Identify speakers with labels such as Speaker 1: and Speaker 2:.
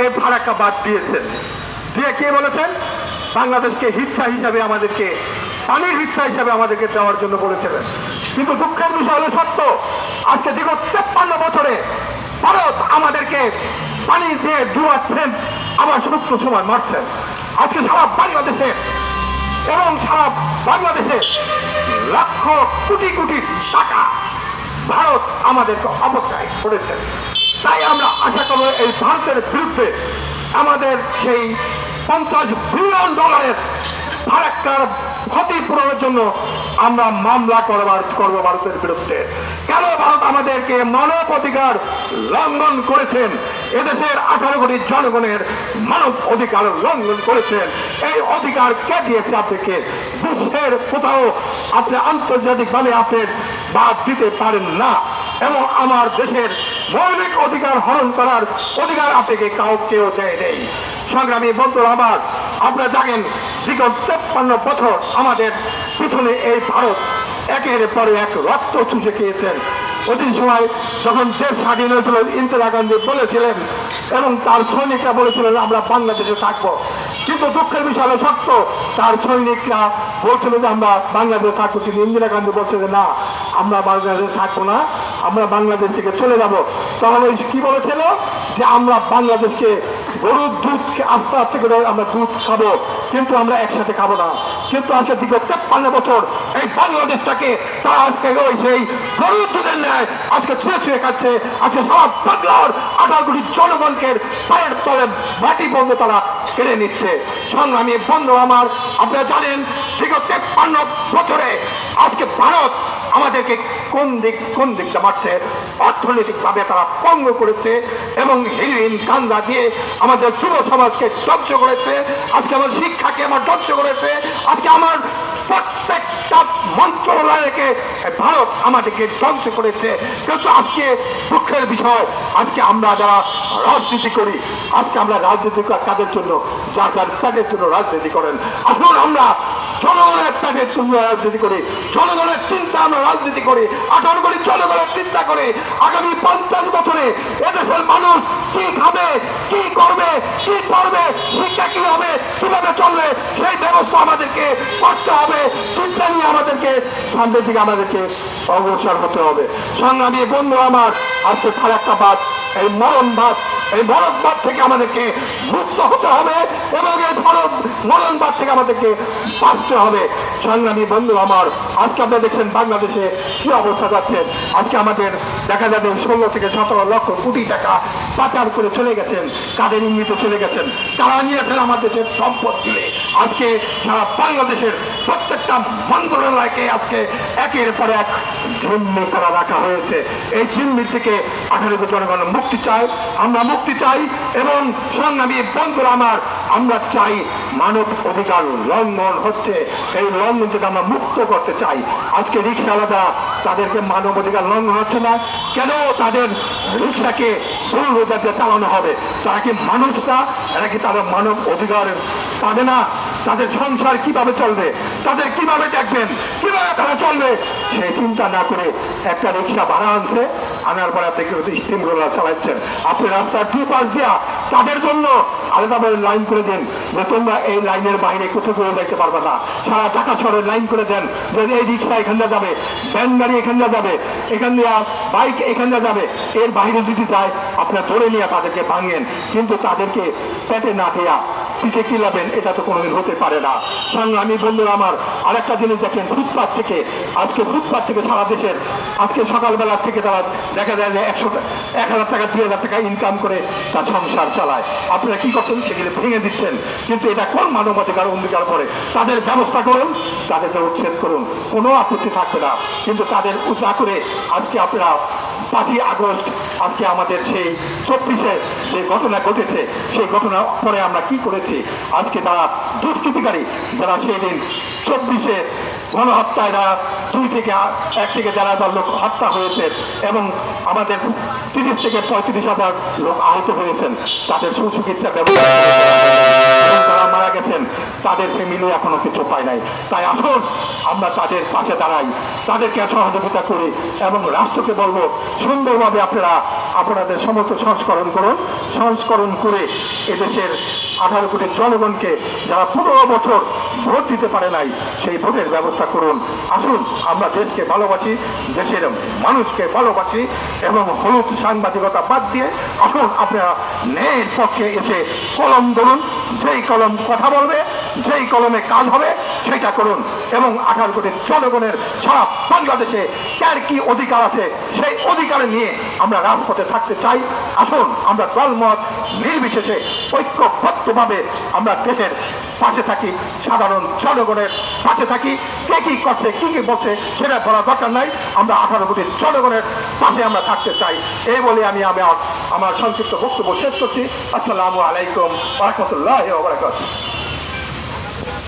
Speaker 1: এই ফারাক্কা বাদ দিয়েছেন। দিয়ে কে বলেছেন? বাংলাদেশকে হিচ্ছা হিসাবে আমাদেরকে, পানির হিচ্ছা হিসাবে আমাদেরকে দেওয়ার জন্য বলেছিলেন। কিন্তু দুঃখের বিষয় হলো সত্য। আজকে দীর্ঘ তেপ্পান্ন বছরে ভারত আমাদেরকে পানি দিয়ে ডুবাচ্ছেন, আবার সূত্র সময় মারছেন। আজকে সারা বাংলাদেশে এবং সারা বাংলাদেশে লক্ষ কোটি কোটি টাকা ভারত আমাদেরকে অবস্থায় করেছে। তাই আমরা আশা করব এই ভারতের বিরুদ্ধে আমাদের সেই পঞ্চাশ বিলিয়ন ডলারের ফারাক্কার ক্ষতিপূরণের জন্য আমরা মামলা করবার, করব ভারতের বিরুদ্ধে। কেন ভারত আমাদেরকে মানব অধিকার লঙ্ঘন করেছেন? এদেশের আঠারো কোটি জনগণের মানব অধিকার লঙ্ঘন করেছেন। এই অধিকার কে দিয়েছে আপনাকে? বিশ্বের কোথাও আপনি আন্তর্জাতিকভাবে আপনি বাদ দিতে পারেন না। এবং আমার দেশের মৌলিক অধিকার হরণ করার অধিকার আপনাকে কাউকেও দেয় নেই। সংগ্রামী বন্ধুরা আমার, আপনারা জানেন, বিগত তেপ্পান্ন বছর আমাদের পিছনে এই ভারত একের পরে এক রক্ত চুষে খেয়েছেন। অতি সময় যখন দেশ স্বাধীন হয়েছিল, ইন্দিরা গান্ধী বলেছিলেন এবং তার সৈনিকরা বলেছিলেন, আমরা বাংলাদেশে থাকব। কিন্তু দুঃখের বিষয় সত্য, তার সৈনিকরা বলছিল যে, আমরা বাংলাদেশে থাকব। কিন্তু ইন্দিরা গান্ধী বলছে যে, না, আমরা বাংলাদেশে থাকব না। আমরা বাংলাদেশ থেকে চলে যাব। তখন ওই কি বলেছিল? যে আমরা বাংলাদেশকে গরুর দুধকে আস্তে আস্তে করে আমরা দুধ খাব, কিন্তু আমরা একসাথে খাব না। কিন্তু আজকে দীর্ঘ তেপ্পান্ন বছর এই বাংলাদেশটাকে তারা আজকে ওই সেই গরুর দুধের ন্যায় আজকে ছুঁয়ে ছুঁয়ে খাচ্ছে। আজকে সব বাংলার আঠারো জনগণকে পায়ের তলে মাটি বন্ধ তারা কেড়ে নিচ্ছে। সংগ্রামী বন্ধু আমার, আপনারা জানেন, দীর্ঘ তেপ্পান্ন বছরে আজকে ভারত আমাদেরকে কোন দিক, কোন দিকটা মারছে? অর্থনৈতিকভাবে তারা পঙ্গ করেছে এবং হিরোইন গান্দা দিয়ে আমাদের যুব সমাজকে ধ্বংস করেছে। আজকে আমার শিক্ষাকে আমার ধ্বংস করেছে। আজকে আমার প্রত্যেকটা মন্ত্রণালয়কে ভারত আমাদেরকে ধ্বংস করেছে। কিন্তু আজকে দুঃখের বিষয়, আজকে আমরা যারা রাজনীতি করি, আজকে আমরা রাজনীতি কাদের জন্য? যার যার তাদের জন্য রাজনীতি করেন। আসুন আমরা জনগণের জন্য রাজনীতি করি জনগণের চিন্তা আমরা রাজনীতি করি, আঠারো কোটি জনগণের চিন্তা করে, আগামী পঞ্চাশ বছরে এদেশের মানুষ কি খাবে, কি করবে কি করবে শিক্ষা কি হবে কীভাবে চলবে, সেই ব্যবস্থা আমাদেরকে করতে হবে, চিন্তা নিয়ে আমাদেরকে, সামনের দিকে আমাদেরকে অগ্রসর হতে হবে। সংগ্রামী বন্ধু আমার, আজকে ফারাক্কা বাদ, এই মরণ বাদ এই মরণবাদ থেকে আমাদেরকে মুক্ত হতে হবে এবং এই ভারত মরণবাদ থেকে আমাদেরকে বাঁচতে হবে। সংগ্রামী বন্ধু আমার, আজকে আপনারা দেখছেন বাংলাদেশে কি অবস্থা যাচ্ছে? আজকে আমাদের দেখা যাবে ষোলো থেকে সতেরো লক্ষ কোটি টাকা পাচার করে চলে গেছেন, কাদের ইঙ্গিতে চলে গেছেন? তারা নিয়েছেন আমাদের সম্পদ ছিলে আজকে সারা বাংলাদেশের প্রত্যেকটা মন্ত্রণালয়কে আজকে একের পর এক ঝিম্মি করা রাখা হয়েছে। এই ঝিম্মি থেকে আঠারো জনগণ মুক্তি চায়, আমরা মুক্তি চাই এবং সংগ্রামী বন্ধুরা আমার, আমরা চাই মানব অধিকার লঙ্ঘন হচ্ছে। এই লঙ্ঘন থেকে আমরা মুক্ত করতে চাই। আজকে রিক্সাওয়ালারা তাদেরকে মানব অধিকার লঙ্ঘন হচ্ছে না। কেন তাদের রিক্সাকে ভুল চালানো হবে? তারা কি মানুষরা এরা কি তাদের মানব অধিকার পাবে না? তাদের সংসার কীভাবে চলবে? তাদের কীভাবে দেখবেন? কীভাবে তারা চলবে? সেই চিন্তা না করে একটা রিক্সা ভাড়া আনছে, আনার পর থেকে স্টিম রোলার চালাচ্ছেন। আপনি রাস্তার দু পাশ দিয়া তাদের জন্য আলাদাভাবে লাইন করে দেন, যে তোমরা এই লাইনের বাইরে কোথাও করে দেখতে পারবে না। সারা ঢাকা শহরে লাইন করে দেন যে এই রিক্সা এখানটা যাবে ভ্যান গাড়ি এখানটা যাবে, এখান দিয়ে বাইক এখানটা যাবে। এর বাইরে যদি যায়, আপনার ধরে নিয়ে তাদেরকে ভাঙেন। কিন্তু তাদেরকে পেটে না দেয়া পিঠে কিলাবেন এটা তো কোনোদিন হতে পারে না। সংগ্রামী বন্ধুরা আমার, আরেকটা জিনিস দেখেন ফুটপাথ থেকে। আজকে ফুটপাথ থেকে সারা দেশের, আজকে সকালবেলা থেকে তারা দেখা যায় যে একশো, এক হাজার টাকা, দুই হাজার টাকা ইনকাম করে তার সংসার চালায়। আপনারা কি করছেন? সেগুলো ভেঙে দিচ্ছেন। কিন্তু এটা কোন মানবাধিকার অঙ্গীকার করে? তাদের ব্যবস্থা করুন তাদেরকে উচ্ছেদ করুন। কোনো আপত্তি থাকবে না। কিন্তু তাদের উচা করে আজকে আপনারা পাঁচই আগস্ট আজকে আমাদের সেই চব্বিশে যে ঘটনা ঘটেছে, সেই ঘটনা পরে আমরা কি করেছি? আজকে তারা দুষ্কৃতিকারী যারা সেই দিন চব্বিশে গণহত্যায় তারা দুই থেকে এক থেকে দেড় হাজার লোক হত্যা হয়েছে এবং আমাদের তিরিশ থেকে পঁয়ত্রিশ হাজার লোক আহত হয়েছেন। তাদের সুচিকিৎসা ব্যবস্থা যারা মারা গেছেন। তাদের ফ্যামিলি এখনও কিছু পায় নাই। তাই আসুন, আমরা তাদের পাশে দাঁড়াই। তাদেরকে সহযোগিতা করি এবং রাষ্ট্রকে বলব, সুন্দরভাবে আপনারা আপনাদের সমস্ত সংস্করণ করুন। সংস্করণ করে এদেশের আঠারো কোটি জনগণকে যারা পনেরো বছর ভোট দিতে পারে নাই, সেই ভোটের ব্যবস্থা করুন। আসুন, আমরা দেশকে ভালোবাসি, দেশের মানুষকে ভালোবাসি এবং হলুদ সাংবাদিকতা বাদ দিয়ে আসুন, আপনারা ন্যায়ের পক্ষে এসে কলম ধরুন। যেই কলম কথা বলবে, যেই কলমে কাজ হবে, সেটা করুন এবং আঠারো কোটি জনগণের সারা বাংলাদেশে কার কি অধিকার আছে, সেই অধিকার নিয়ে আমরা রাজপথে থাকতে চাই। আসুন, আমরা দলমত নির্বিশেষে ঐক্যবদ্ধভাবে আমরা দেশের পাশে থাকি, সাধারণ জনগণের পাশে থাকি। কে কি করছে কি কি বলছে সেটা বলার দরকার নাই। আমরা আঠারো কোটি জনগণের পাশে আমরা থাকতে চাই। এই বলে আমি আমার আমার সংক্ষিপ্ত বক্তব্য শেষ করছি। আসসালামু আলাইকুম রহমতুল্লাহ